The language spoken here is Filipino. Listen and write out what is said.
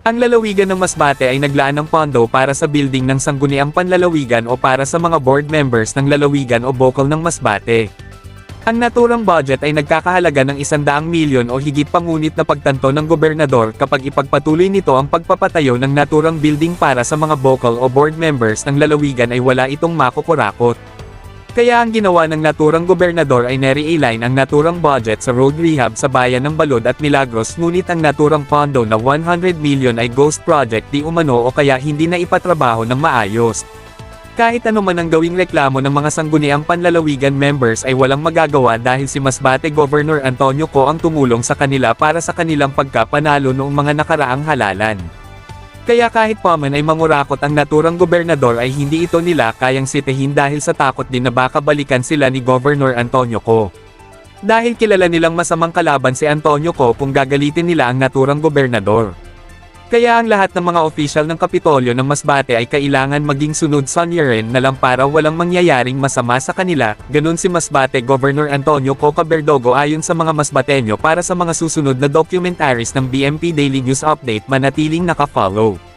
Ang lalawigan ng Masbate ay naglaan ng pondo para sa building ng Sangguniang Panlalawigan o para sa mga board members ng lalawigan o bokol ng Masbate. Ang naturang budget ay nagkakahalaga ng 100 milyon o higit pangunit na pagtanto ng gobernador kapag ipagpatuloy nito ang pagpapatayo ng naturang building para sa mga bokol o board members ng lalawigan ay wala itong makukurakot. Kaya ang ginawa ng naturang gobernador ay nare-align ang naturang budget sa road rehab sa bayan ng Balod at Milagros ngunit ang naturang pondo na 100 million ay ghost project di umano o kaya hindi na ipatrabaho ng maayos. Kahit ano man ang gawing reklamo ng mga sangguniang panlalawigan members ay walang magagawa dahil si Masbate Governor Antonio Co ang tumulong sa kanila para sa kanilang pagkapanalo noong mga nakaraang halalan. Kaya kahit pa man ay mangurakot ang naturang gobernador ay hindi ito nila kayang sitihin dahil sa takot din na baka balikan sila ni Governor Antonio Co. Dahil kilala nilang masamang kalaban si Antonio Co kung gagalitin nila ang naturang gobernador. Kaya ang lahat ng mga opisyal ng Kapitolyo ng Masbate ay kailangan maging sunod sonyerin na lang para walang mangyayaring masama sa kanila, ganun si Masbate Governor Antonio Coca Berdogo ayon sa mga Masbateño para sa mga susunod na documentaries ng BMP Daily News Update manatiling nakafollow.